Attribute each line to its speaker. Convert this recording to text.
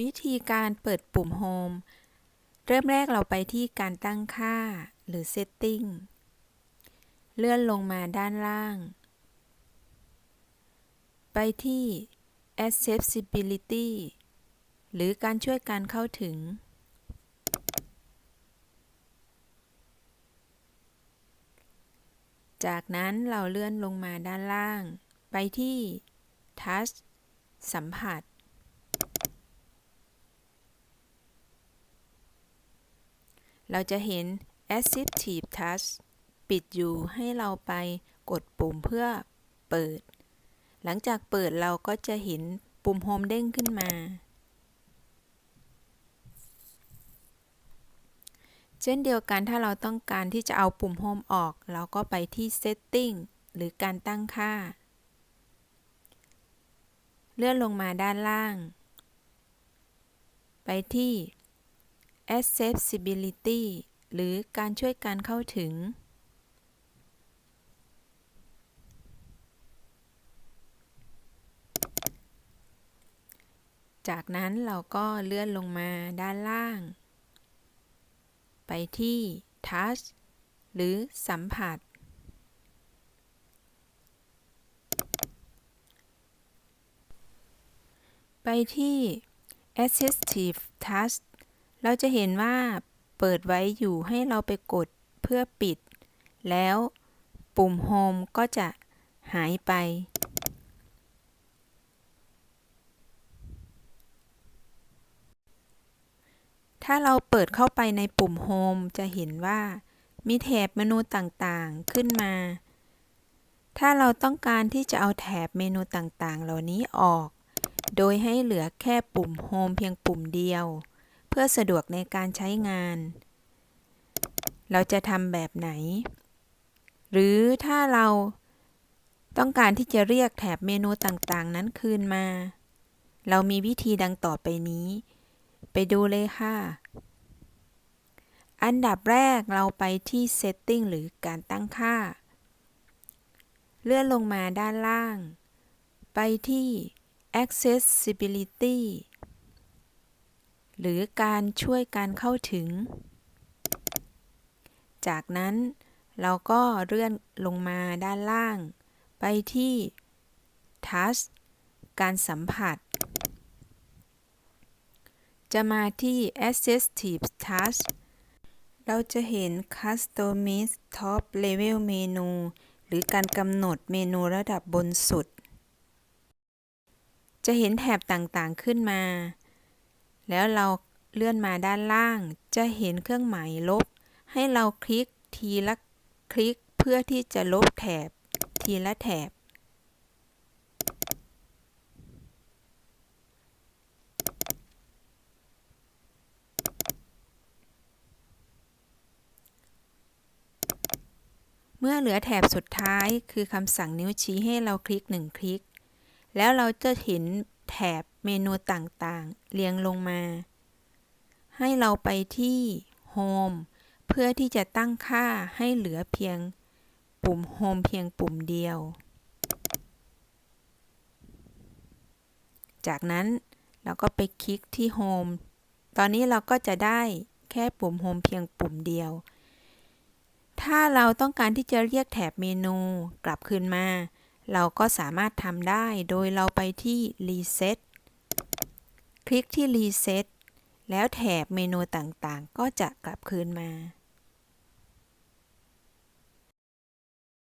Speaker 1: วิธีการเปิดปุ่ม Home เริ่มแรกเราไปที่การตั้งค่าหรือ Setting เลื่อนลงมาด้านล่าง ไปที่ Accessibility หรือการช่วยการเข้าถึง จากนั้นเราเลื่อนลงมาด้านล่าง ไปที่ Touch สัมผัส เราจะเห็น Assistive Touch ปิดอยู่ให้เราไปกดปุ่มเพื่อเปิด หลังจากเปิดเราก็จะเห็นปุ่ม Home เด้งขึ้นมา เช่นเดียวกันถ้าเราต้องการที่จะเอาปุ่ม Home ออก เราก็ไปที่ Setting หรือการตั้งค่า เลื่อนลงมาด้านล่าง ไปที่ Accessibility หรือการช่วยการเข้าถึง จากนั้นเราก็เลื่อนลงมาด้านล่าง ไปที่ Touch หรือสัมผัส ไปที่ Assistive Touch เราจะเห็นว่าเปิดไว้อยู่ให้เราไปกดเพื่อปิด แล้วปุ่ม Home ก็จะหายไป ถ้าเราเปิดเข้าไปในปุ่ม Home จะเห็นว่า มีแถบเมนูต่างๆขึ้นมา ถ้าเราต้องการที่จะเอาแถบเมนูต่างๆ เหล่านี้ออก โดยให้เหลือแค่ปุ่ม Home เพียงปุ่มเดียว เพื่อสะดวกในการใช้งาน เราจะทำแบบไหน หรือถ้าเราต้องการที่จะเรียกแถบเมนูต่างๆ นั้นคืนมา เรามีวิธีดังต่อไปนี้ ไปดูเลยค่ะ อันดับแรกเราไปที่ Setting หรือการตั้งค่า เลื่อนลงมาด้านล่าง ไปที่ Accessibility หรือการช่วยการเข้าถึง จากนั้นเราก็เลื่อนลงมาด้านล่าง ไปที่ Touch การสัมผัส จะมาที่ Assistive Touch เราจะเห็น Customize Top Level Menu หรือการกำหนดเมนูระดับบนสุด จะเห็นแถบต่างๆขึ้นมา แล้วเราเลื่อนมาด้านล่าง จะเห็นเครื่องหมายลบ ให้เราคลิกทีละคลิกเพื่อที่จะลบแถบ ทีละแถบ เมื่อเหลือแถบสุดท้ายคือคำสั่งนิ้วชี้ให้เราคลิกหนึ่งคลิก แล้วเราจะเห็น แถบเมนูต่างๆ เรียงลงมา ให้เราไปที่ Home เพื่อที่จะตั้งค่าให้เหลือเพียงปุ่ม Home เพียงปุ่มเดียว จากนั้นเราก็ไปคลิกที่ Home ตอนนี้เราก็จะได้แค่ปุ่ม Home เพียงปุ่มเดียว ถ้าเราต้องการที่จะเรียกแถบเมนูกลับคืนมา เราก็สามารถทำได้โดยเราไปที่ Reset คลิกที่ Reset แล้วแถบเมนูต่างๆ ก็จะกลับคืนมา